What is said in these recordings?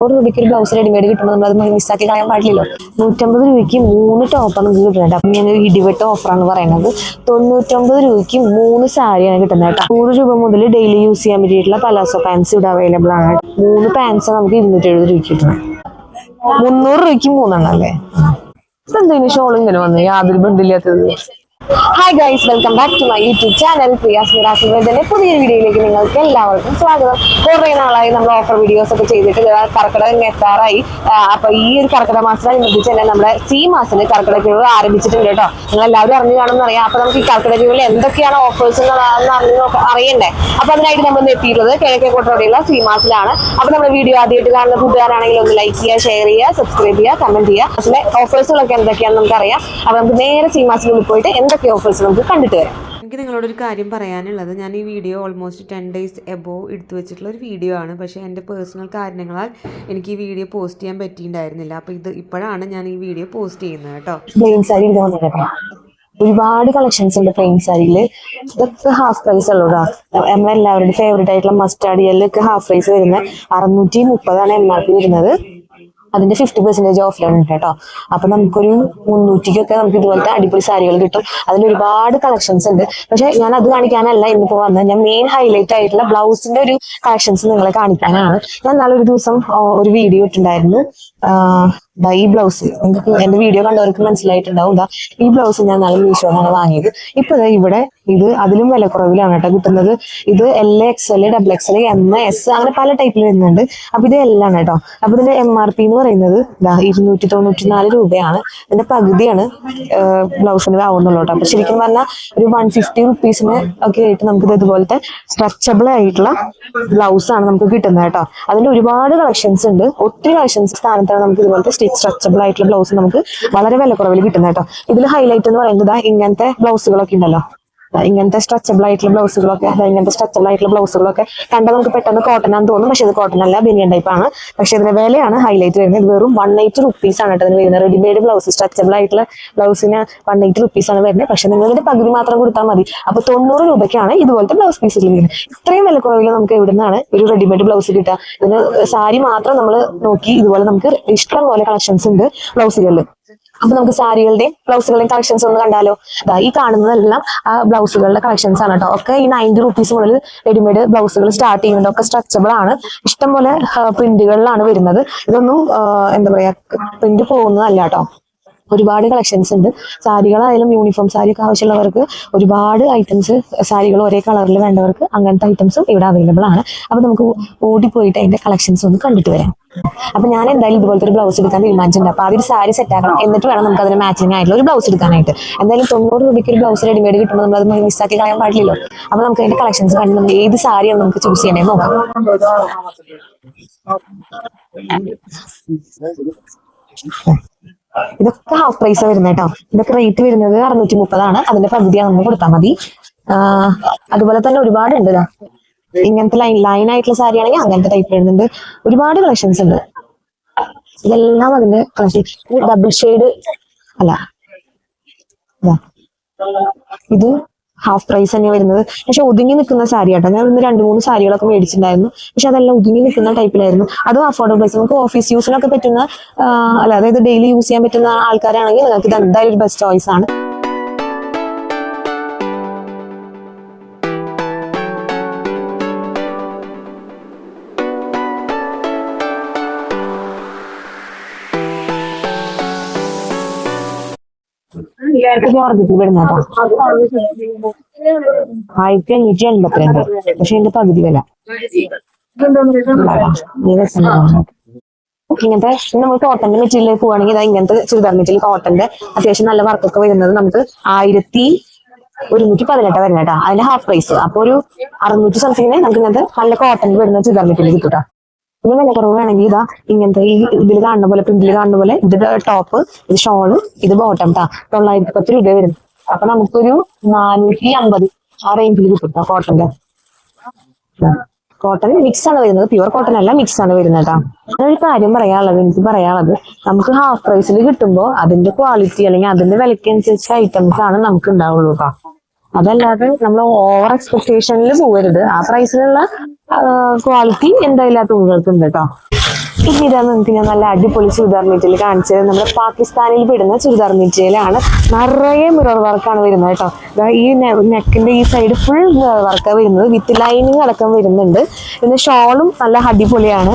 നൂറ് രൂപയ്ക്ക് ഒരു ബ്ലൗസ് റെഡിമെയ്ഡ് കിട്ടുമ്പോൾ നമ്മൾ അത് മിസ്സാക്കി കളയാൻ പാടില്ലല്ലോ. നൂറ്റമ്പത് രൂപയ്ക്ക് മൂന്ന് ടോപ്പാണ് നമുക്ക് കിട്ടുന്നത് അപ്പം ഞാൻ ഇടിവെട്ട് ഓഫറാണ് പറയുന്നത്. തൊണ്ണൂറ്റൊമ്പത് രൂപയ്ക്ക് മൂന്ന് സാരിയാണ് കിട്ടുന്നത് കേട്ടോ. നൂറ് രൂപ മുതൽ ഡെയിലി യൂസ് ചെയ്യാൻ പറ്റിയിട്ടുള്ള പലാസോ പാൻസ് ഇവിടെ അവൈലബിൾ ആണ്. മൂന്ന് പാൻസ് നമുക്ക് ഇരുന്നൂറ്റി എഴുപത് രൂപയ്ക്ക് കിട്ടുന്നത്. മുന്നൂറ് രൂപയ്ക്ക് മൂന്നെണ്ണം അല്ലേ? ഇതെന്താ ഷോൾ ഇങ്ങനെ വന്നു യാതൊരു ബന്ധമില്ലാത്തത്. Hi guys welcome back to my YouTube channel Priyas Miras വേദന്റെ പുതിയൊരു വീഡിയോയിലേക്ക് നിങ്ങൾക്ക് എല്ലാവർക്കും സ്വാഗതം. കുറേ നാളായി നമ്മൾ ഓഫർ വീഡിയോസ് ഒക്കെ ചെയ്തിട്ട് കർക്കിടകം എത്താറായി. ആ, അപ്പൊ ഈ ഒരു കർക്കിടക മാസത്തിനനുബന്ധിച്ച് തന്നെ നമ്മുടെ സി മാസത്തിന് കർക്കിടക കിഴിവ് ആരംഭിച്ചിട്ടുണ്ട് കേട്ടോ. നിങ്ങൾ എല്ലാവരും അറിഞ്ഞു കാണുമെന്ന് അറിയാം. അപ്പൊ നമുക്ക് ഈ കർക്കിടക കിഴിവിൽ എന്തൊക്കെയാണ് ഓഫേഴ്സ് എന്ന് അറിയണ്ടേ? അപ്പൊ അതിനായിട്ട് നമ്മൾ എത്തിയിട്ടുള്ളത് കിഴക്കേക്കോട്ടോടെയുള്ള സി മാസിലാണ്. അപ്പൊ നമ്മുടെ വീഡിയോ ആദ്യമായിട്ട് കാണുന്ന കൂട്ടുകാരാണെങ്കിൽ ഒന്ന് ലൈക്ക് ചെയ്യുക ഷെയർ ചെയ്യുക സബ്സ്ക്രൈബ് ചെയ്യുക കമന്റ് ചെയ്യുക. അതിലെ ഓഫേഴ്സുകളൊക്കെ എന്തൊക്കെയാണെന്ന് നമുക്കറിയാം. അപ്പൊ നമുക്ക് നേരെ സി മാസത്തിനുള്ളിൽ പോയിട്ട് എന്തൊക്കെ ഓഫേഴ്സ് നമുക്ക് കണ്ടിട്ട് വരാം. എനിക്ക് നിങ്ങളോടൊരു കാര്യം പറയാനുള്ളത്. ഞാൻ ഈ വീഡിയോ ഓൾമോസ്റ്റ് ടെൻ ഡേയ്സ് എബോ എടുത്തു വെച്ചിട്ടുള്ള ഒരു വീഡിയോ ആണ്. പക്ഷേ എന്റെ പേഴ്സണൽ കാരണങ്ങളാൽ എനിക്ക് ഈ വീഡിയോ പോസ്റ്റ് ചെയ്യാൻ പറ്റിയിട്ടുണ്ടായിരുന്നില്ല. അപ്പോൾ ഇത് ഇപ്പോഴാണ് ഞാൻ ഈ വീഡിയോ പോസ്റ്റ് ചെയ്യുന്നത് കേട്ടോ. പ്ലെയിൻ സാരി ഒരുപാട് കളക്ഷൻസ് ഉണ്ട് പ്ലെയിൻ സാരിയിൽ ഇതൊക്കെ ഹാഫ് പ്രൈസ് ഉള്ളൂടാ നമ്മളെല്ലാവരുടെയും ഫേവറേറ്റ് ആയിട്ടുള്ള മസ്റ്റാർഡ് യെല്ലൊക്കെ ഹാഫ് പ്രൈസ് വരുന്നത് അറുന്നൂറ്റി മുപ്പതാണ് എം ആർ പി വരുന്നത്. അതിന്റെ ഫിഫ്റ്റി പെർസെന്റേജ് ഓഫിലുണ്ട് കേട്ടോ. അപ്പൊ നമുക്കൊരു മുന്നൂറ്റിക്കൊക്കെ നമുക്ക് ഇതുപോലത്തെ അടിപൊളി സാരികൾ കിട്ടും. അതിൽ ഒരുപാട് കളക്ഷൻസ് ഉണ്ട്. പക്ഷെ ഞാൻ അത് കാണിക്കാനല്ല ഇന്നിപ്പോ വന്നത് ഞാൻ മെയിൻ ഹൈലൈറ്റ് ആയിട്ടുള്ള ബ്ലൗസിന്റെ ഒരു കളക്ഷൻസ് നിങ്ങളെ കാണിക്കാനാണ്. ഞാൻ നാളെ ഒരു ദിവസം ഒരു വീഡിയോ ഇട്ടുണ്ടായിരുന്നു ഈ ബ്ലൗസ് നിങ്ങൾക്ക് എന്റെ വീഡിയോ കണ്ടവർക്ക് മനസ്സിലായിട്ടുണ്ടാവും. ഈ ബ്ലൗസ് ഞാൻ നല്ല മീഷോന്നാണ് വാങ്ങിയത്. ഇപ്പൊ ഇവിടെ ഇത് അതിലും വില കുറവിലാണ് കേട്ടോ കിട്ടുന്നത്. ഇത് L X L double X L M S അങ്ങനെ പല ടൈപ്പിൽ വരുന്നുണ്ട്. അപ്പൊ ഇത് എല്ലാം കേട്ടോ. അപ്പൊ ഇതിന്റെ എം ആർ പി എന്ന് പറയുന്നത് ഇരുന്നൂറ്റി തൊണ്ണൂറ്റി നാല് രൂപയാണ്. ഇതിന്റെ പകുതിയാണ് ബ്ലൗസിന് ആവുന്നുള്ളൂ കേട്ടോ. അപ്പൊ ശരിക്കും പറഞ്ഞാൽ ഒരു വൺ ഫിഫ്റ്റി റുപ്പീസിന് ഒക്കെ ആയിട്ട് നമുക്ക് ഇത് ഇതുപോലത്തെ സ്ട്രെച്ചബിൾ ആയിട്ടുള്ള ബ്ലൗസ് ആണ് നമുക്ക് കിട്ടുന്നത് കേട്ടോ. അതിന്റെ ഒരുപാട് കളക്ഷൻസ് ഉണ്ട്. ഒത്തിരി കളക്ഷൻസ് സ്ഥാനത്താണ് നമുക്ക് ഇതുപോലത്തെ സ്ട്രെച്ചബിൾ ആയിട്ടുള്ള ബ്ലൗസ് നമുക്ക് വളരെ വില കുറവിൽ കിട്ടുന്നത് കേട്ടോ ഇതിൽ ഹൈലൈറ്റ് എന്ന് പറയുന്നത് ഇങ്ങനത്തെ ബ്ലൗസുകളൊക്കെ ഉണ്ടല്ലോ. ഇങ്ങനത്തെ സ്ട്രെച്ചബിൾ ആയിട്ടുള്ള ബ്ലൗസുകളൊക്കെ ഇങ്ങനത്തെ സ്ട്രെച്ചബിൾ ആയിട്ടുള്ള ബ്ലൗസുകളൊക്കെ കണ്ടാൽ നമുക്ക് പെട്ടെന്ന് കോട്ടൺ ആണെന്ന് തോന്നും. പക്ഷേ ഇത് കോട്ടൺ അല്ല ബനിയൻ ടൈപ്പ് ആണ്. പക്ഷെ ഇതിന്റെ വിലയാണ് ഹൈലൈറ്റ് വരുന്നത്. ഇത് വെറും വൺ എയ്റ്റ് റുപ്പീസ് ആണ് കേട്ടോ വരുന്നത്. റെഡിമെയ്ഡ് ബ്ലൗസ് സ്ട്രെച്ചബിൾ ആയിട്ടുള്ള ബ്ലൗസിന് വൺ എയ്റ്റ് റുപ്പീസ് ആണ് വരുന്നത്. പക്ഷെ നിങ്ങൾ ഇതിന്റെ പകുതി മാത്രം കൊടുത്താൽ മതി. അപ്പോൾ തൊണ്ണൂറ് രൂപയ്ക്കാണ് ഇതുപോലത്തെ ബ്ലൗസ് പീസ് വരുന്നത് ഇത്രയും വില കുറവിൽ നമുക്ക് എവിടെ നിന്നാണ് ഒരു റെഡിമെയ്ഡ് ബ്ലൗസ് കിട്ടുക? ഇതിന് സാരി മാത്രം നമ്മൾ നോക്കി ഇതുപോലെ നമുക്ക് ഇഷ്ടം പോലെ കളക്ഷൻസ് ഉണ്ട് ബ്ലൗസുകളിൽ അപ്പൊ നമുക്ക് സാരികളുടെയും ബ്ലൗസുകളുടെയും കളക്ഷൻസ് ഒന്ന് കണ്ടാലോ? ഈ കാണുന്നതെല്ലാം ബ്ലൗസുകളുടെ കളക്ഷൻസ് ആണ് കേട്ടോ. ഒക്കെ ഈ നയന്റി റുപ്പീസ് മുതൽ റെഡിമെയ്ഡ് ബ്ലൗസുകൾ സ്റ്റാർട്ട് ചെയ്യുന്നുണ്ട്. ഒക്കെ സ്ട്രെച്ചബിൾ ആണ്. ഇഷ്ടംപോലെ പ്രിന്റുകളിലാണ് വരുന്നത്. ഇതൊന്നും എന്താ പറയാ പ്രിന്റ് പോകുന്നതല്ല കേട്ടോ. ഒരുപാട് കളക്ഷൻസ് ഉണ്ട്. സാരികളായാലും യൂണിഫോം സാരി ഒക്കെ ആവശ്യമുള്ളവർക്ക് ഒരുപാട് ഐറ്റംസ് സാരികൾ ഒരേ കളറിൽ വേണ്ടവർക്ക് അങ്ങനത്തെ ഐറ്റംസും ഇവിടെ അവൈലബിൾ ആണ്. അപ്പൊ നമുക്ക് ഓടിപ്പോയിട്ട് അതിന്റെ കളക്ഷൻസ് ഒന്ന് കണ്ടിട്ട് വരാം. അപ്പൊ ഞാൻ എന്തായാലും ഇതുപോലത്തെ ഒരു ബ്ലൗസ് എടുക്കാൻ തീരുമാനിച്ചിട്ടുണ്ട്. അപ്പൊ അതൊരു സാരി സെറ്റ് ആക്കണം. എന്നിട്ട് വേണം നമുക്ക് അതിന് മാച്ചിങ് ആയിട്ടുള്ള ഒരു ബ്ലൗസ് എടുക്കാനായിട്ട്. എന്തായാലും തൊണ്ണൂറ് രൂപയ്ക്ക് ഒരു ബ്ലൗസ് റെഡിമേഡ് കിട്ടുമ്പോൾ നമ്മൾ അത് മിസ്സാക്കി കളയാൻ പാടില്ലല്ലോ. അപ്പൊ നമുക്ക് അതിന്റെ കളക്ഷൻസ് കണ്ട് നമുക്ക് ഏത് സാരിയാണ് നമുക്ക് ചൂസ് ചെയ്യണേ നോക്കാം. ഇതൊക്കെ ഹാഫ് പ്രൈസ് വരുന്നത് കേട്ടോ. ഇതൊക്കെ റേറ്റ് വരുന്നത് അറുന്നൂറ്റി മുപ്പതാണ് അതിന്റെ പകുതിയാണ് നമ്മൾ കൊടുത്താൽ മതി. അതുപോലെ തന്നെ ഒരുപാട് ഉണ്ട് ഇതാ. ഇങ്ങനത്തെ ലൈൻ ലൈൻ ആയിട്ടുള്ള സാരി ആണെങ്കിൽ അങ്ങനത്തെ ടൈപ്പ് വരുന്നുണ്ട് ഒരുപാട് കളക്ഷൻസ് ഉണ്ട്. ഇതെല്ലാം അതിന്റെ കളക്ഷൻ ഡബിൾ ഷെയ്ഡ് അല്ല. ഇതാ. ഹാഫ് പ്രൈസ് തന്നെ വരുന്നത്. പക്ഷെ ഒതുങ്ങി നിൽക്കുന്ന സാരി ആട്ടോ. ഞാൻ ഇന്ന് രണ്ട് മൂന്ന് സാരികളൊക്കെ മേടിച്ചിട്ടുണ്ടായിരുന്നു. പക്ഷെ അതെല്ലാം ഒതുങ്ങി നിൽക്കുന്ന ടൈപ്പിലായിരുന്നു അതും അഫോർഡബിൾ പ്രൈസ് നമുക്ക് ഓഫീസ് യൂസിനൊക്കെ പറ്റുന്ന അല്ല അതായത് ഡെയിലി യൂസ് ചെയ്യാൻ പറ്റുന്ന ആൾക്കാരാണെങ്കിൽ നിങ്ങൾക്ക് ഇത് എന്തായാലും ഒരു ബെസ്റ്റ് ചോയ്സ് ആണ്. വരുന്ന കേട്ടോ ആയിരത്തി അഞ്ഞൂറ്റി എൺപത്തിരണ്ട്. പക്ഷെ ഇതിന്റെ പകുതി വില. ഇങ്ങനത്തെ നമ്മൾ കോട്ടന്റെ മെറ്റീരിയൽ പോവാണെങ്കിൽ ഇതാ ഇങ്ങനത്തെ ചുരിദാർ മെറ്റീരിയൽ കോട്ടന്റെ അത്യാവശ്യം നല്ല വർക്കൊക്കെ വരുന്നത് നമുക്ക് ആയിരത്തി ഒരുന്നൂറ്റി പതിനെട്ട് വരുന്ന കേട്ടോ. അതിന്റെ ഹാഫ് പ്രൈസ് അപ്പൊ ഒരു അറുന്നൂറ്റി സംതിങ്ങിന് നമുക്ക് ഇങ്ങനത്തെ നല്ല കോട്ടന്റെ വരുന്ന ചുരിദാർ മെറ്റീരിയൽ കേട്ടോ. ഇനി വില കുറവ് വേണമെങ്കിൽ ഇതാ ഇങ്ങനത്തെ ഈ ഇതിൽ കാണുന്ന പോലെ പ്രിന്റിൽ കാണുന്ന പോലെ ഇത് ടോപ്പ് ഇത് ഷോൾ ഇത് ബോട്ടം ട്ടാ. തൊള്ളായിരത്തി പത്ത് രൂപ വരും. അപ്പൊ നമുക്കൊരു നാനൂറ്റി അമ്പത് ആ റേഞ്ചിൽ കിട്ടും ആ കോട്ടന്റെ കോട്ടൺ മിക്സ് ആണ് വരുന്നത്. പ്യുവർ കോട്ടൺ അല്ല മിക്സ് ആണ് വരുന്നത് കേട്ടോ ഒരു കാര്യം പറയാനുള്ളത് എനിക്ക് പറയാനുള്ളത്. നമുക്ക് ഹാഫ് പ്രൈസിൽ കിട്ടുമ്പോൾ അതിന്റെ ക്വാളിറ്റി അല്ലെങ്കിൽ അതിന്റെ വിലക്കനുസരിച്ച് ഐറ്റംസ് ആണ് നമുക്ക് ഉണ്ടാവുള്ളൂ കേട്ടോ അതല്ലാതെ നമ്മൾ ഓവർ എക്സ്പെക്ടേഷനിൽ പോകരുത് ആ പ്രൈസിലുള്ള ക്വാളിറ്റി എന്തായാലും ആ തുണികൾക്ക് ഉണ്ട് കേട്ടോ ഇനി നിങ്ങൾക്ക് ഞാൻ നല്ല അടിപൊളി ചുരിദാർ മെറ്റീരിയൽ കാണിച്ചത് നമ്മുടെ പാകിസ്ഥാനിൽ പെടുന്ന ചുരിദാർ മെറ്റീരിയലാണ് നിറയെ മിറർ വർക്കാണ് വരുന്നത് കേട്ടോ ഈ നെക്കിന്റെ ഈ സൈഡ് ഫുൾ വർക്കാണ് വരുന്നത്. വിത്ത് ലൈനിങ് അടക്കം വരുന്നുണ്ട്. പിന്നെ ഷോളും നല്ല അടിപൊളിയാണ്.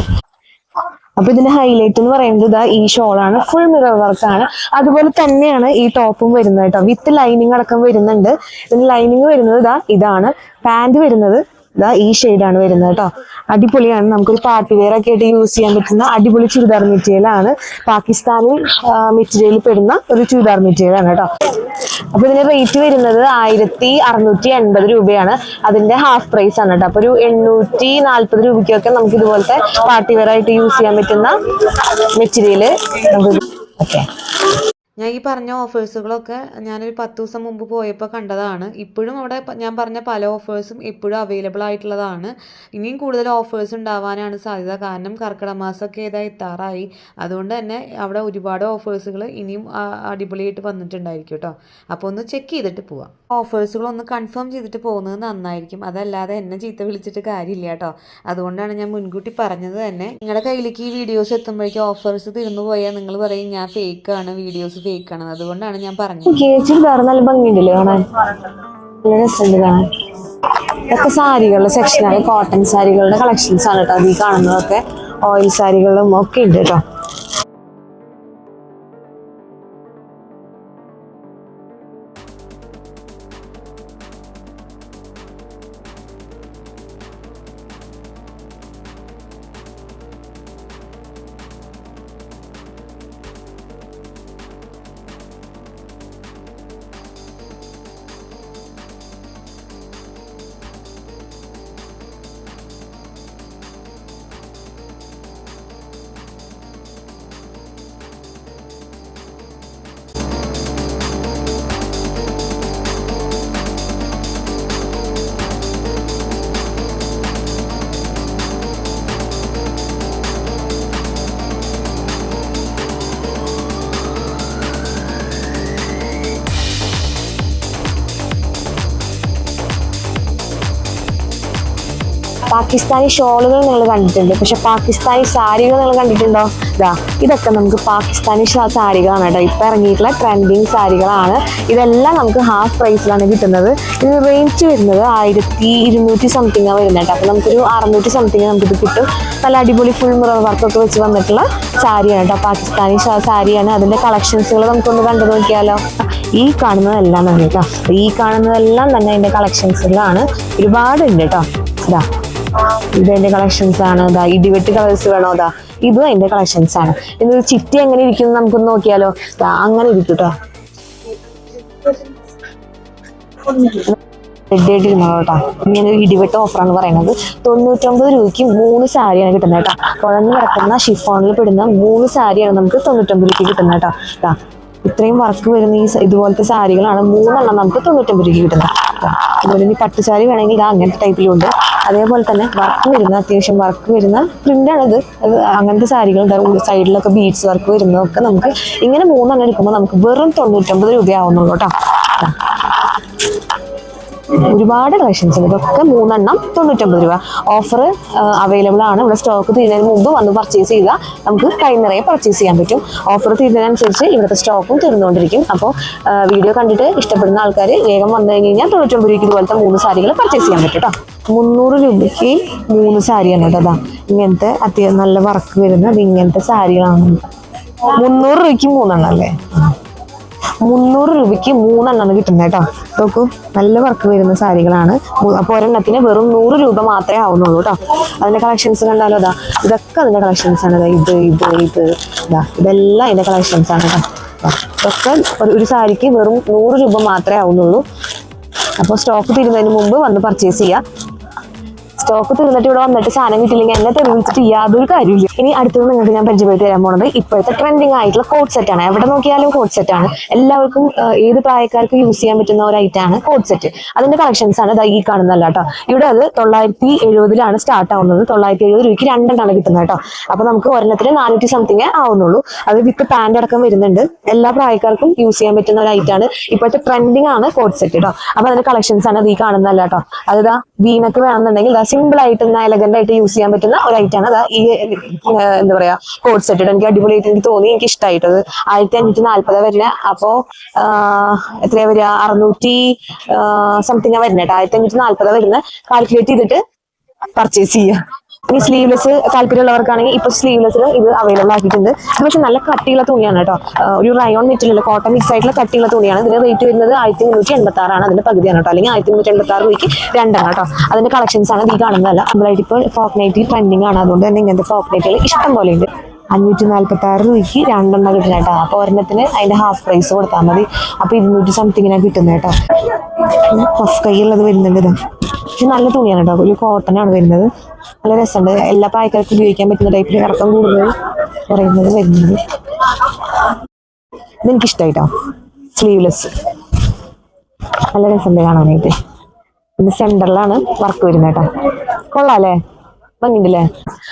അപ്പൊ ഇതിന്റെ ഹൈലൈറ്റ് എന്ന് പറയുന്നത് ഇതാ ഈ ഷോളാണ് ഫുൾ മിറർ വർക്കാണ് അതുപോലെ തന്നെയാണ് ഈ ടോപ്പും വരുന്നത് കേട്ടോ. വിത്ത് ലൈനിങ് അടക്കം വരുന്നുണ്ട്. ഇതിന് ലൈനിങ് വരുന്നത് ഇതാ ഇതാണ്. പാന്റ് വരുന്നത് ഇതാ ഈ ഷെയ്ഡാണ് വരുന്നത് കേട്ടോ. അടിപൊളിയാണ്. നമുക്കൊരു പാർട്ടി വെയർ ഒക്കെ ആയിട്ട് യൂസ് ചെയ്യാൻ പറ്റുന്ന അടിപൊളി ചുരിദാർ മെറ്റീരിയലാണ് പാകിസ്ഥാനി മെറ്റീരിയലിൽ പെടുന്ന ഒരു ചുരിദാർ മെറ്റീരിയലാണ് കേട്ടോ. അപ്പൊ ഇതിന്റെ റേറ്റ് വരുന്നത് ആയിരത്തി അറുന്നൂറ്റി എൺപത് രൂപയാണ്. അതിന്റെ ഹാഫ് പ്രൈസ് ആണ് കേട്ടോ. അപ്പൊ ഒരു എണ്ണൂറ്റി നാല്പത് രൂപയ്ക്കൊക്കെ നമുക്ക് ഇതുപോലത്തെ പാർട്ടി വെയർ ആയിട്ട് യൂസ് ചെയ്യാൻ പറ്റുന്ന മെറ്റീരിയൽ നമുക്ക് ഓക്കെ ഞാൻ ഈ പറഞ്ഞ ഓഫേഴ്സുകളൊക്കെ ഞാനൊരു പത്ത് ദിവസം മുമ്പ് പോയപ്പോൾ കണ്ടതാണ്. ഇപ്പോഴും അവിടെ ഞാൻ പറഞ്ഞ പല ഓഫേഴ്സും ഇപ്പോഴും അവൈലബിൾ ആയിട്ടുള്ളതാണ്. ഇനിയും കൂടുതൽ ഓഫേഴ്സ് ഉണ്ടാവാനാണ് സാധ്യത. കാരണം കർക്കിടക മാസമൊക്കെ ഏതാ എത്താറായി. അതുകൊണ്ട് തന്നെ അവിടെ ഒരുപാട് ഓഫേഴ്സുകൾ ഇനിയും അടിപൊളിയായിട്ട് വന്നിട്ടുണ്ടായിരിക്കും കേട്ടോ അപ്പോൾ ഒന്ന് ചെക്ക് ചെയ്തിട്ട് പോവാം. ഓഫേഴ്സുകളൊന്ന് കൺഫേം ചെയ്തിട്ട് പോകുന്നത് നന്നായിരിക്കും. അതല്ലാതെ എന്നെ ചീത്ത വിളിച്ചിട്ട് കാര്യമില്ല കേട്ടോ അതുകൊണ്ടാണ് ഞാൻ മുൻകൂട്ടി പറഞ്ഞത് തന്നെ. നിങ്ങളുടെ കയ്യിലേക്ക് ഈ വീഡിയോസ് എത്തുമ്പോഴേക്കും ഓഫേഴ്സ് തീർന്നു പോയാൽ നിങ്ങൾ പറയും ഞാൻ ഫേക്കാണ് വീഡിയോസ് ഫേക്ക് ആണ് അതുകൊണ്ടാണ് ഞാൻ പറഞ്ഞത്. നല്ല ഭംഗിയുണ്ടല്ലോ കാണാൻ? ഇതൊക്കെ സാരികളുടെ സെക്ഷനാണ് കോട്ടൺ സാരികളുടെ കളക്ഷൻസ് ആണ് കേട്ടോ. ഈ കാണുന്നതൊക്കെ ഓയിൽ സാരികളും ഒക്കെ ഉണ്ട് കേട്ടോ. പാകിസ്ഥാനി ഷോളുകൾ നിങ്ങൾ കണ്ടിട്ടുണ്ട്. പക്ഷെ പാകിസ്ഥാനി സാരികൾ നിങ്ങൾ കണ്ടിട്ടുണ്ടോ? ഇതാ ഇതൊക്കെ നമുക്ക് പാകിസ്ഥാനി സാരികളാണ് കേട്ടോ. ഇപ്പൊ ഇറങ്ങിയിട്ടുള്ള ട്രെൻഡിങ് സാരികളാണ്. ഇതെല്ലാം നമുക്ക് ഹാഫ് പ്രൈസിലാണ് കിട്ടുന്നത്. ഇത് റേഞ്ച് വരുന്നത് ആയിരത്തി ഇരുന്നൂറ്റി സംതിങ് ആണ് വരുന്നത് കേട്ടോ. അപ്പൊ നമുക്കൊരു അറുന്നൂറ്റി സംതിങ് നമുക്കിത് കിട്ടും. നല്ല അടിപൊളി ഫുൾ മിറർ വർക്കൊക്കെ വെച്ച് വന്നിട്ടുള്ള സാരിയാണ് കേട്ടോ. പാകിസ്ഥാനി സാരിയാണ്. അതിന്റെ കളക്ഷൻസുകൾ നമുക്കൊന്ന് കണ്ടു നോക്കിയാലോ. ഈ കാണുന്നതെല്ലാം തന്നെ കേട്ടോ. ഈ കാണുന്നതെല്ലാം തന്നെ അതിന്റെ കളക്ഷൻസുകളാണ് ഒരുപാടുണ്ട് കേട്ടോ. ഇതാ ഇത് അതിന്റെ കളക്ഷൻസ് ആണ്? അതാ ഇടിവെട്ട് കളേഴ്സ് വേണോ? അതാ ഇതും അതിന്റെ കളക്ഷൻസ് ആണ്. ഇത് ചിറ്റി എങ്ങനെ ഇരിക്കുന്നു നമുക്കൊന്ന് നോക്കിയാലോ? അങ്ങനെ ഇരിക്കും കേട്ടോ കേട്ടോ ഇങ്ങനെ ഒരു ഇടിവെട്ട് ഓഫറാണ് പറയുന്നത് തൊണ്ണൂറ്റൊമ്പത് രൂപയ്ക്ക് മൂന്ന് സാരിയാണ് കിട്ടുന്നത് കേട്ടോ കുഴഞ്ഞു കിടക്കുന്ന ഷിഫോണിൽ പെടുന്ന മൂന്ന് സാരിയാണ് നമുക്ക് തൊണ്ണൂറ്റൊമ്പത് രൂപയ്ക്ക് കിട്ടുന്നത് കേട്ടോ ദാ ഇത്രയും വർക്ക് വരുന്ന ഈ ഇതുപോലത്തെ സാരികളാണ് മൂന്നെണ്ണം നമുക്ക് തൊണ്ണൂറ്റൊമ്പത് രൂപയ്ക്ക് കിട്ടുന്നത് കേട്ടോ. അതുപോലെ ഇനി പട്ടുസാരി വേണമെങ്കിൽ അങ്ങനത്തെ ടൈപ്പിലും ഉണ്ട്. അതേപോലെ തന്നെ വർക്ക് വരുന്ന അത്യാവശ്യം വർക്ക് വരുന്ന പ്രിന്റാണ് ഇത് അത് അങ്ങനത്തെ സാരികൾ സൈഡിലൊക്കെ ബീഡ്സ് വർക്ക് വരുന്നതൊക്കെ നമുക്ക് ഇങ്ങനെ മൂന്നെണ്ണം എടുക്കുമ്പോൾ നമുക്ക് വെറും തൊണ്ണൂറ്റൊമ്പത് രൂപയാവുന്നുള്ളൂ കേട്ടോ. ഒരുപാട് കളക്ഷൻസ് ഉണ്ട്. ഇതൊക്കെ മൂന്നെണ്ണം തൊണ്ണൂറ്റൊമ്പത് രൂപ. ഓഫർ അവൈലബിൾ ആണ്. ഇവിടെ സ്റ്റോക്ക് തീരുന്നതിന് മുമ്പ് വന്ന് പർച്ചേസ് ചെയ്താൽ നമുക്ക് കൈ നിറയെ പർച്ചേസ് ചെയ്യാൻ പറ്റും. ഓഫർ തീരുന്നതിനനുസരിച്ച് ഇവിടുത്തെ സ്റ്റോക്കും തീർന്നുകൊണ്ടിരിക്കും. അപ്പോൾ വീഡിയോ കണ്ടിട്ട് ഇഷ്ടപ്പെടുന്ന ആൾക്കാർ വേഗം വന്നു കഴിഞ്ഞ് കഴിഞ്ഞാൽ തൊണ്ണൂറ്റൊമ്പത് രൂപയ്ക്ക് ഇതുപോലത്തെ മൂന്ന് സാരികൾ പർച്ചേസ് ചെയ്യാൻ പറ്റും കേട്ടോ മുന്നൂറ് രൂപയ്ക്ക് മൂന്ന് സാരിയാണ് കേട്ടോ അതാ ഇങ്ങനത്തെ അത്യാവശ്യം നല്ല വർക്ക് വരുന്നത് ഇങ്ങനത്തെ സാരികളാണ്. മുന്നൂറ് രൂപയ്ക്ക് മൂന്നെണ്ണം അല്ലേ? മുന്നൂറ് രൂപയ്ക്ക് മൂന്നെണ്ണമാണ് കിട്ടുന്നത് കേട്ടോ. നോക്കൂ നല്ല വർക്ക് വരുന്ന സാരികളാണ്. അപ്പോൾ അപ്പൊ ഒരെണ്ണത്തിന് വെറും നൂറ് രൂപ മാത്രമേ ആവുന്നുള്ളൂ കേട്ടോ. അതിന്റെ കളക്ഷൻസ് കണ്ടാലോ അതാ ഇതൊക്കെ അതിന്റെ കളക്ഷൻസ് ആണ്. ഇത് ഇത് ഇത് ഇതാ ഇതെല്ലാം അതിന്റെ കളക്ഷൻസ് ആണ് കേട്ടോ. ഇതൊക്കെ ഒരു- സാരിക്ക് വെറും നൂറ് രൂപ മാത്രമേ ആവുന്നുള്ളൂ. അപ്പോൾ സ്റ്റോക്ക് തീരുന്നതിന് മുമ്പ് വന്ന് പർച്ചേസ് ചെയ്യാം. സ്റ്റോക്ക് തീർന്നിട്ട് ഇവിടെ വന്നിട്ട് സാധനം കിട്ടിയില്ലെങ്കിൽ എന്നെ തെളിവിച്ചിട്ട് യാതൊരു കാര്യമില്ല ഇനി അടുത്തത് നിങ്ങൾക്ക് ഞാൻ പരിചയപ്പെടുത്തി തരാൻ പോണത് ഇപ്പോഴത്തെ ട്രെൻഡിങ് ആയിട്ടുള്ള കോഡ് സെറ്റ് ആണ്. എവിടെ നോക്കിയാലും കോഡ് സെറ്റ് ആണ്. എല്ലാവർക്കും ഏത് പ്രായക്കാർക്കും യൂസ് ചെയ്യാൻ പറ്റുന്ന ഒരു ഐറ്റം ആണ് കോഡ് സെറ്റ് അതിന്റെ കളക്ഷൻസ് ആണ് ഈ കാണുന്നതല്ല കേട്ടോ. ഇവിടെ അത് തൊള്ളായിരത്തി എഴുപതിലാണ് സ്റ്റാർട്ട് ആവുന്നത്. തൊള്ളായിരത്തി എഴുപത് രൂപയ്ക്ക് രണ്ടെണ്ണമാണ് കിട്ടുന്നത് കേട്ടോ. അപ്പൊ നമുക്ക് ഒരെണ്ണത്തിന് നാനൂറ്റി സംതിങ് ആവുന്നുള്ളൂ. അത് വിത്ത് പാന്റ് അടക്കം വരുന്നുണ്ട്. എല്ലാ പ്രായക്കാർക്കും യൂസ് ചെയ്യാൻ പറ്റുന്ന ഒരു ഐറ്റം ആണ് ഇപ്പോഴത്തെ ട്രെൻഡിങ് ആണ് കോഡ് സെറ്റ് കേട്ടോ. അപ്പൊ അതിന്റെ കളക്ഷൻസ് ആണ് ഈ കാണുന്നതല്ല കേട്ടോ. അത് ഇതാ വീനക്ക് വേണമെന്നുണ്ടെങ്കിൽ സിമ്പിൾ ആയിട്ട് എലഗന്റ് ആയിട്ട് യൂസ് ചെയ്യാൻ പറ്റുന്ന ഒരു ഐറ്റം ആണ്. അതാ ഈ എന്താ പറയാ കോഡ് സെറ്റ് എനിക്ക് അടിപൊളിയായിട്ട് എനിക്ക് തോന്നി. എനിക്ക് ഇഷ്ടമായിട്ടത് ആയിരത്തി അഞ്ഞൂറ്റി നാല്പത് വരില്ല അപ്പോ എത്രയാ വരിക? അറുന്നൂറ്റി സംതിങ് വരുന്നത് കേട്ടോ ആയിരത്തി അഞ്ഞൂറ്റി നാല്പത് വരുന്ന. കാൽക്കുലേറ്റ് ചെയ്തിട്ട് പർച്ചേസ് ചെയ്യുക. ഇനി സ്ലീവ്ലെസ് താല്പര്യമുള്ളവർക്കാണെങ്കിൽ ഇപ്പൊ സ്ലീവ്ലെസ് ഇത് അവൈലബിൾ ആക്കിയിട്ടുണ്ട്. ഇത് പക്ഷെ നല്ല കട്ടിയുള്ള തുണിയാണ് കേട്ടോ. ഒരു റയോൺ മെറ്റീരിയൽ കോട്ടൺ മിക്സ് ആയിട്ടുള്ള കട്ടിയുള്ള തുണിയാണ്. ഇതിന് റേറ്റ് വരുന്നത് ആയിരത്തി മുന്നൂറ്റി എൺപത്തി ആറാണ് പകുതിയാണ് കേട്ടോ. അല്ലെങ്കിൽ ആയിരത്തി മുന്നൂറ്റി എൺപത്തി ആറ് രൂപയ്ക്ക് രണ്ടെണ്ണം കേട്ടോ. അതിന്റെ കളക്ഷൻസ് ആണ് ഈ കാണുന്നതല്ല നമ്മളായിട്ട് ഇപ്പോൾ ഫോക്ക് നൈറ്റി ട്രെൻഡിങ് ആണ്. അതുകൊണ്ട് തന്നെ ഇങ്ങനത്തെ ഫോക്ക് നൈറ്റുകൾ ഇഷ്ടം പോലെ ഉണ്ട്. അഞ്ഞൂറ്റി നാൽപ്പത്തി ആറ് രൂപയ്ക്ക് രണ്ടെണ്ണം കിട്ടുന്ന കേട്ടോ. അപ്പോൾ ഒരെണ്ണത്തിന് അതിന്റെ ഹാഫ് പ്രൈസ് കൊടുത്താൽ മതി. അപ്പോൾ ഇരുന്നൂറ്റി സംതിങ്ങിനാണ് കിട്ടുന്നത് കേട്ടോ. പഫ് കൈയുള്ളത് വരുന്നുണ്ട് പക്ഷെ നല്ല തുണിയാണ് കേട്ടോ. ഒരു കോട്ടൺ ആണ് വരുന്നത്. നല്ല രസമുണ്ട്. എല്ലാ പ്രായക്കാർക്കും ഉപയോഗിക്കാൻ പറ്റുന്ന ടൈപ്പിൽ ഇറക്കം കൂടുതൽ പറയുന്നത് വരുന്നത്. ഇതെനിക്ക് ഇഷ്ടമായിട്ടോ സ്ലീവ്ലെസ് നല്ല രസമുണ്ട് കാണാനായിട്ട്. പിന്നെ സെന്ററിലാണ് വർക്ക് വരുന്നത് കേട്ടോ. കൊള്ളാല്ലേ ഭംഗിണ്ടല്ലേ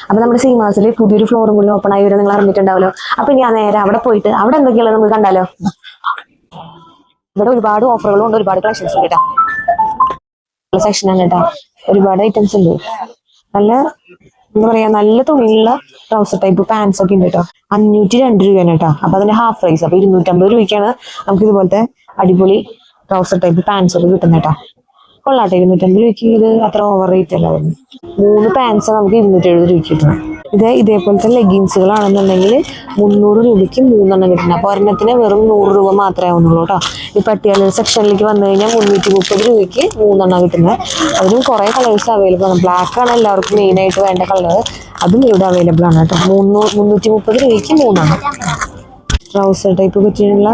അപ്പൊ നമ്മുടെ സീമാസിൽ പുതിയൊരു ഫ്ലോറും കൂടി ഓപ്പൺ ആയി വരും നിങ്ങൾ അറിഞ്ഞിട്ടുണ്ടാവല്ലോ അപ്പൊ ഞാൻ നേരെ അവിടെ പോയിട്ട് അവിടെ എന്തൊക്കെയുള്ളത് നമുക്ക് കണ്ടാലോ? ഇവിടെ ഒരുപാട് ഓഫറുകളും ഉണ്ട് ഒരുപാട് കളക്ഷൻസ് ഉണ്ട് കേട്ടോ. സെക്ഷനാണ് കേട്ടോ? ഒരുപാട് ഐറ്റംസ് ഉണ്ട്. നല്ല എന്താ പറയാ നല്ല തുണിയുള്ള ട്രൗസർ ടൈപ്പ് പാൻസ് ഒക്കെ ഉണ്ട് കേട്ടോ. അഞ്ഞൂറ്റി രണ്ട് രൂപയാണ് കേട്ടോ. അപ്പൊ അതിന്റെ ഹാഫ് പ്രൈസ് അപ്പൊ ഇരുന്നൂറ്റമ്പത് രൂപയ്ക്കാണ് നമുക്ക് ഇതുപോലത്തെ അടിപൊളി ട്രൗസർ ടൈപ്പ് പാൻസ് ഒക്കെ കിട്ടുന്നത് കേട്ടോ. കൊള്ളാട്ടെ ഇരുന്നൂറ്റമ്പത് രൂപയ്ക്ക് ഇത് അത്ര ഓവർ റേറ്റ് അല്ല വരുന്നത്. മൂന്ന് പാൻസ് നമുക്ക് ഇരുന്നൂറ്റി എഴുപത് രൂപയ്ക്ക് കിട്ടണം ഇത് ഇതേപോലത്തെ ലെഗിൻസുകളാണെന്നുണ്ടെങ്കിൽ മുന്നൂറ് രൂപയ്ക്ക് മൂന്നെണ്ണം കിട്ടണം അപ്പോൾ ഒരെണ്ണത്തിന് വെറും നൂറ് രൂപ മാത്രമേ ആവുന്നുള്ളൂ കേട്ടോ. ഈ പട്ടിയാല സെക്ഷനിലേക്ക് വന്നു കഴിഞ്ഞാൽ മുന്നൂറ്റി മുപ്പത് രൂപയ്ക്ക് മൂന്നെണ്ണം കിട്ടുന്നത്. അതിലും കുറേ കളേഴ്സ് അവൈലബിൾ ആണ്. ബ്ലാക്ക് ആണ് എല്ലാവർക്കും മെയിനായിട്ട് വേണ്ട കളർ അതും ഇവിടെ അവൈലബിൾ ആണ് കേട്ടോ. മുന്നൂ മുന്നൂറ്റി മുപ്പത് രൂപയ്ക്ക് മൂന്നെണ്ണം. ട്രൗസർ ടൈപ്പ് പറ്റിയുള്ള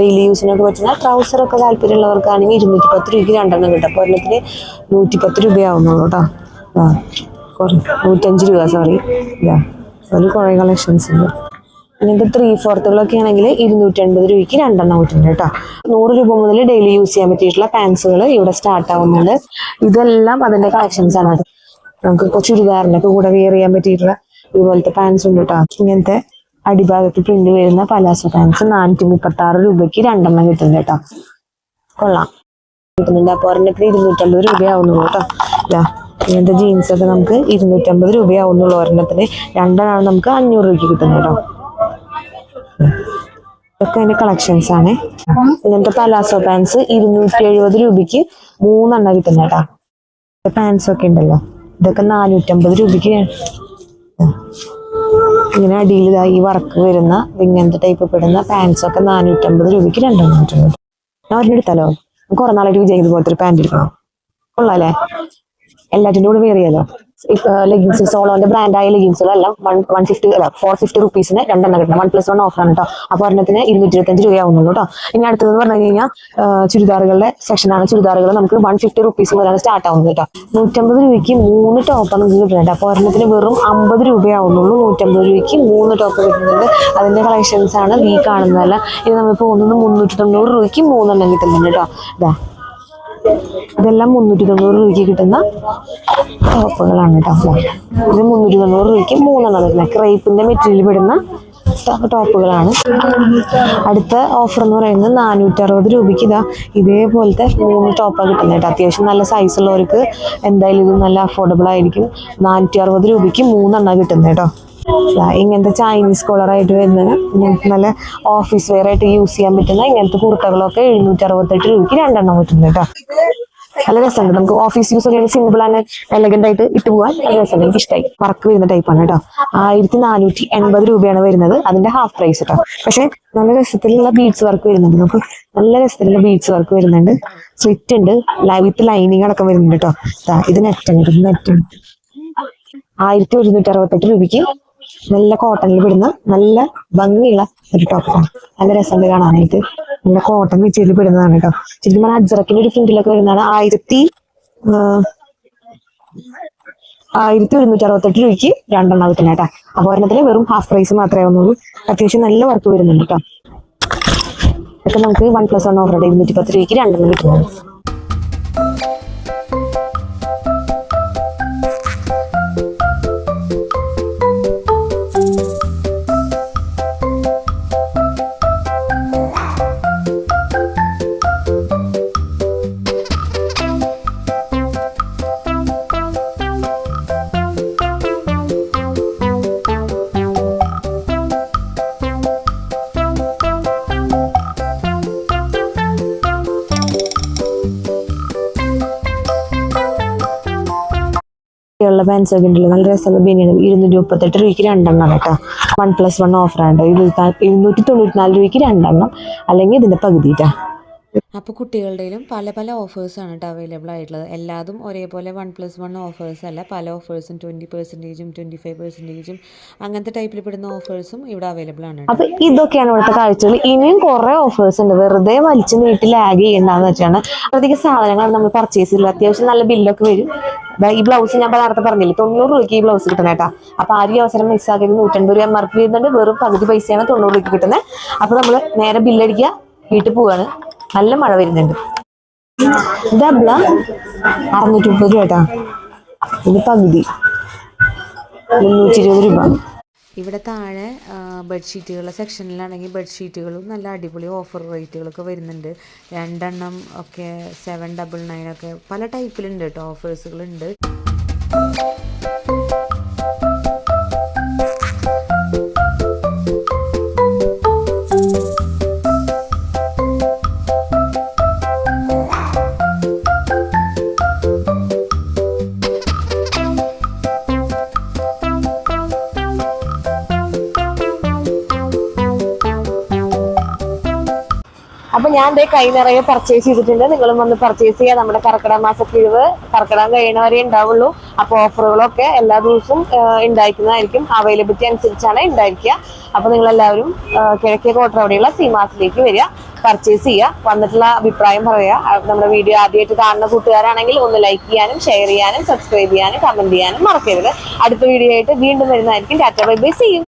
ഡെയിലി യൂസിനൊക്കെ പറ്റുന്ന ട്രൗസർ ഒക്കെ താല്പര്യമുള്ളവർക്കാണെങ്കിൽ ഇരുന്നൂറ്റി പത്ത് രൂപയ്ക്ക് രണ്ടെണ്ണം കിട്ടും. അപ്പോൾ ഒരെണ്ണത്തിന് നൂറ്റി പത്ത് രൂപയാവുന്നുള്ളൂ കേട്ടോ കുറേ നൂറ്റഞ്ച് രൂപ സോറി ഇതാ അതിൽ കുറേ കളക്ഷൻസ് ഉണ്ട്. ഇങ്ങനത്തെ ത്രീ ഫോർത്തുകളൊക്കെ ആണെങ്കിൽ ഇരുന്നൂറ്റി അൻപത് രൂപയ്ക്ക് രണ്ടെണ്ണം കിട്ടുന്നുണ്ട് കേട്ടോ. നൂറ് രൂപ മുതൽ ഡെയിലി യൂസ് ചെയ്യാൻ പറ്റിയിട്ടുള്ള പാൻസുകൾ ഇവിടെ സ്റ്റാർട്ട് ആവുന്നുണ്ട്. ഇതെല്ലാം അതിന്റെ കളക്ഷൻസ് ആണ്. നമുക്ക് ചുരിദാറിനൊക്കെ കൂടെ വെയർ ചെയ്യാൻ പറ്റിയിട്ടുള്ള ഇതുപോലത്തെ പാൻസ് ഉണ്ട് കേട്ടോ. ഇങ്ങനത്തെ അടിഭാഗത്ത് പ്രിന്റ് വരുന്ന പലാസോ പാൻസ് നാനൂറ്റി മുപ്പത്തി ആറ് രൂപയ്ക്ക് രണ്ടെണ്ണം കിട്ടുന്നുണ്ട് കേട്ടോ. കൊള്ളാം. കിട്ടുന്നുണ്ട്. അപ്പോൾ ഒരെണ്ണത്തിന് ഇരുന്നൂറ്റമ്പത് രൂപയാവുന്നുള്ളൂ കേട്ടോ. ഇതാ ഇങ്ങനത്തെ ജീൻസ് ഒക്കെ നമുക്ക് ഇരുന്നൂറ്റമ്പത് രൂപയാവുന്നുള്ളൂ ഒരെണ്ണത്തിന്. രണ്ടെണ്ണം നമുക്ക് അഞ്ഞൂറ് രൂപയ്ക്ക് കിട്ടുന്നത് കേട്ടോ. ഇതൊക്കെ അതിന്റെ കളക്ഷൻസ് ആണ്. ഇങ്ങനത്തെ പലാസോ പാൻസ് ഇരുന്നൂറ്റി എഴുപത് രൂപയ്ക്ക് മൂന്നെണ്ണം കിട്ടുന്ന കേട്ടാ. പാൻസ് ഒക്കെ ഉണ്ടല്ലോ. ഇതൊക്കെ നാനൂറ്റമ്പത് രൂപയ്ക്ക്. ഇങ്ങനെ അടിയിൽ ഈ വർക്ക് വരുന്ന ഇങ്ങനത്തെ ടൈപ്പ് പെടുന്ന പാൻസ് ഒക്കെ നാനൂറ്റമ്പത് രൂപയ്ക്ക് രണ്ടെണ്ണം കിട്ടുന്നുണ്ട്. ഞാൻ ഒരെണ്ണം എടുത്താലോ? കുറെ നാളായിട്ട് വിജയിക്കുന്ന പോലത്തെ ഒരു പാന്റ് എടുക്കണം? കൊള്ളാല്ലേ എല്ലാറ്റിന്റെ കൂടെ ചെയ്യാലോ? ലെഗിൻസ് സോളോന്റെ ബ്രാൻഡായ ലെഗിൻസുകളെല്ലാം വൺ വൺ ഫിഫ്റ്റി അല്ല ഫോർ ഫിഫ്റ്റി റുപ്പീസിന് രണ്ടെണ്ണം കിട്ടണം. വൺ പ്ലസ് വൺ ഓഫറാണ് കേട്ടോ അപ്പോൾ ഒരെണ്ണത്തിന് ഇരുന്നൂറ്റി ഇരുപത്തഞ്ച് രൂപയാവുന്നുള്ളൂ കേട്ടോ ഇനി അടുത്തതെന്ന് പറഞ്ഞു കഴിഞ്ഞാൽ ചുരിദാറുകളുടെ സെക്ഷനാണ് ചുരിദാറുകൾ നമുക്ക് വൺ ഫിഫ്റ്റി റുപ്പീസ് മുതലാണ് സ്റ്റാർട്ട് ആവുന്നത് കേട്ടോ നൂറ്റമ്പത് രൂപയ്ക്ക് മൂന്ന് ടോപ്പാണ് നമുക്ക് കിട്ടുന്നുണ്ട് അപ്പോൾ ഒരെണ്ണത്തിന് വെറും അമ്പത് രൂപയാവുന്നുള്ളൂ നൂറ്റമ്പത് രൂപയ്ക്ക് മൂന്ന് ടോപ്പ് കിട്ടുന്നുണ്ട്. അതിന്റെ കളക്ഷൻസ് ആണ് ഈ കാണുന്നതല്ല. ഇത് നമ്മൾ പോകുന്നത് മുന്നൂറ്റി തൊണ്ണൂറ് രൂപയ്ക്ക് മൂന്നെണ്ണം കിട്ടുന്നുണ്ട് കേട്ടോ ഇതാ. ഇതെല്ലാം മുന്നൂറ്റി തൊണ്ണൂറ് രൂപയ്ക്ക് കിട്ടുന്ന ടോപ്പുകളാണ് കേട്ടോ ഇത് മുന്നൂറ്റി തൊണ്ണൂറ് രൂപയ്ക്ക് മൂന്നെണ്ണം വരുന്നത് ക്രേപ്പിന്റെ മെറ്റീരിയൽ പെടുന്ന ടോപ്പുകളാണ്. അടുത്ത ഓഫർ എന്ന് പറയുന്നത് നാനൂറ്റി അറുപത് രൂപയ്ക്ക് ഇതാ ഇതേപോലത്തെ മൂന്ന് ടോപ്പാണ് കിട്ടുന്നത് കേട്ടോ അത്യാവശ്യം നല്ല സൈസ് ഉള്ളവർക്ക് എന്തായാലും ഇത് നല്ല അഫോർഡബിൾ ആയിരിക്കും. നാനൂറ്റി അറുപത് രൂപയ്ക്ക് മൂന്നെണ്ണം കിട്ടുന്നത് കേട്ടോ ഇങ്ങനത്തെ ചൈനീസ് കോളറായിട്ട് വരുന്നത്. ഇങ്ങനത്തെ നല്ല ഓഫീസ് വെയർ ആയിട്ട് യൂസ് ചെയ്യാൻ പറ്റുന്ന ഇങ്ങനത്തെ കുർത്തകളൊക്കെ എഴുന്നൂറ്റി അറുപത്തെട്ട് രൂപയ്ക്ക് രണ്ടെണ്ണം കിട്ടുന്നത് കേട്ടോ നല്ല രസമുണ്ട്. നമുക്ക് ഓഫീസ് യൂസ് ഒക്കെ സിമ്പിൾ ആണ് എലഗന്റ് ആയിട്ട് ഇട്ട് പോകാൻ നല്ല രസമുണ്ട്. എനിക്ക് ഇഷ്ടമായി വർക്ക് വരുന്ന ടൈപ്പാണ് കേട്ടോ ആയിരത്തി നാനൂറ്റി എൺപത് രൂപയാണ് വരുന്നത്. അതിന്റെ ഹാഫ് പ്രൈസ് കേട്ടോ പക്ഷെ നല്ല രസത്തിലുള്ള ബീഡ്സ് വർക്ക് വരുന്നുണ്ട്. നമുക്ക് നല്ല രസത്തിലുള്ള ബീഡ്സ് വർക്ക് വരുന്നുണ്ട്. സ്ലിറ്റ് ഉണ്ട്. വിത്ത് അടക്കം വരുന്നുണ്ട് കേട്ടോ ഇത് നെറ്റ് ഉണ്ട് നെറ്റ് ആയിരത്തി ഒരുന്നൂറ്റി അറുപത്തെട്ട് രൂപയ്ക്ക് നല്ല കോട്ടണിൽ പെടുന്ന നല്ല ഭംഗിയുള്ള ഒരു ടോപ്പാണ് നല്ല രസമുണ്ട് കാണാനായിട്ട്. നല്ല കോട്ടൺ മെറ്റീരിയൽ പെടുന്നതാണ് കേട്ടോ ശരിക്കും പറഞ്ഞാൽ അജ്രക്കിന്റെ ഒരു പ്രിന്റിലൊക്കെ വരുന്നതാണ് ആയിരത്തി ആയിരത്തി ഒരുന്നൂറ്റി അറുപത്തെട്ട് രൂപയ്ക്ക് രണ്ടെണ്ണം കിട്ടുന്നത് കേട്ടോ അപ്പൊ ഒരെണ്ണത്തിന് വെറും ഹാഫ് പ്രൈസ് മാത്രമേ ആവുന്നുള്ളൂ. അത്യാവശ്യം നല്ല വർക്ക് വരുന്നുണ്ട് കേട്ടോ ഇതൊക്കെ നമുക്ക് വൺ പ്ലസ് വൺ ഓഫർ ഇരുന്നൂറ്റി പത്ത് രൂപയ്ക്ക് രണ്ടെണ്ണം കിട്ടുന്നുണ്ട്. ഉള്ള പാൻസ് ഒക്കെ ഉണ്ടല്ലോ നല്ല രസമുള്ള ബനിയാണ് ഇരുന്നൂറ്റി മുപ്പത്തെട്ട് രൂപയ്ക്ക് രണ്ടെണ്ണം കേട്ടോ. വൺ പ്ലസ് വൺ ഓഫറാണ് ഇരുന്നൂറ്റി തൊണ്ണൂറ്റി നാല് രൂപയ്ക്ക് രണ്ടെണ്ണം. അല്ലെങ്കിൽ ഇതിന്റെ പകുതിയിട്ടാണ് ട്ടാ. അപ്പോൾ കുട്ടികളുടെയിലും പല പല ഓഫേഴ്സാണ് കേട്ടോ അവൈലബിൾ ആയിട്ടുള്ളത്. എല്ലാതും ഒരേപോലെ വൺ പ്ലസ് വൺ ഓഫേഴ്സ് അല്ല പല ഓഫേഴ്സും ട്വന്റി പെർസെന്റേജും ട്വന്റി ഫൈവ് പെർസെന്റേജും അങ്ങനത്തെ ടൈപ്പിൽ പെടുന്ന ഓഫേഴ്സും ഇവിടെ അവൈലബിൾ ആണ് അപ്പോൾ അപ്പൊ ഇതൊക്കെയാണ് ഇവിടുത്തെ കാഴ്ചകൾ. ഇനിയും കുറേ ഓഫേഴ്സ് ഉണ്ട്. വെറുതെ വലിച്ച് നീട്ടി ലാഗ് ചെയ്യണ്ടെന്ന് വെച്ചാണ് അപ്പോഴത്തേക്ക് സാധനങ്ങൾ നമ്മൾ പർച്ചേസ് ചെയ്യില്ല അത്യാവശ്യം നല്ല ബില്ലൊക്കെ വരും. ഈ ബ്ലൗസ് ഞാൻ നേരത്തെ പറഞ്ഞില്ലേ തൊണ്ണൂറ് രൂപയ്ക്ക് ഈ ബ്ലൗസ് കിട്ടണ കേട്ടാ അപ്പൊ ആരും അവസരം മിസ്സാക്കി നൂറ്റൻപത് രൂപ എം ആർ പി വരുന്നുണ്ട് വെറും പകുതി പൈസയാണ് തൊണ്ണൂറ് രൂപയ്ക്ക് കിട്ടുന്നത് അപ്പൊ നമ്മൾ നേരെ ബില്ലടിക്കുക വീട്ടിൽ പോവാണ്. നല്ല മഴ വരുന്നുണ്ട്. ഡബിള അറുന്നൂറ്റി മുപ്പത് രൂപ കേട്ടാ ഇത് പകുതി. മുന്നൂറ്റി രൂപ. ഇവിടെ താഴെ ബെഡ്ഷീറ്റുകളുടെ സെക്ഷനിലാണെങ്കിൽ ബെഡ്ഷീറ്റുകളും നല്ല അടിപൊളി ഓഫർ റേറ്റുകളൊക്കെ വരുന്നുണ്ട്. രണ്ടെണ്ണം ഒക്കെ സെവൻ ഡബിൾ നയൻ ഒക്കെ പല ടൈപ്പിലുണ്ട് കേട്ടോ. ഓഫേഴ്സുകളുണ്ട്. അപ്പൊ ഞാൻ ദേ കൈ നിറയെ പർച്ചേസ് ചെയ്തിട്ടുണ്ട്. നിങ്ങളും വന്ന് പർച്ചേസ് ചെയ്യാം. നമ്മുടെ കർക്കിടക മാസ കിഴിവ് കർക്കിടകം കഴിയണവരെ ഉണ്ടാവുള്ളൂ. അപ്പൊ ഓഫറുകളൊക്കെ എല്ലാ ദിവസവും ഉണ്ടായിരിക്കുന്നതായിരിക്കും. അവൈലബിലിറ്റി അനുസരിച്ചാണ് ഉണ്ടായിരിക്കുക. അപ്പൊ നിങ്ങൾ എല്ലാവരും കിഴക്കേ കോട്ടർ അവിടെയുള്ള സീമാസിലേക്ക് വരിക പർച്ചേസ് ചെയ്യുക. വന്നിട്ടുള്ള അഭിപ്രായം പറയുക. നമ്മുടെ വീഡിയോ ആദ്യമായിട്ട് കാണുന്ന കൂട്ടുകാരാണെങ്കിൽ ഒന്ന് ലൈക്ക് ചെയ്യാനും ഷെയർ ചെയ്യാനും സബ്സ്ക്രൈബ് ചെയ്യാനും കമന്റ് ചെയ്യാനും മറക്കരുത്. അടുത്ത വീഡിയോ ആയിട്ട് വീണ്ടും വരുന്നതായിരിക്കും. ടാറ്റ ബൈ ബൈ ചെയ്യും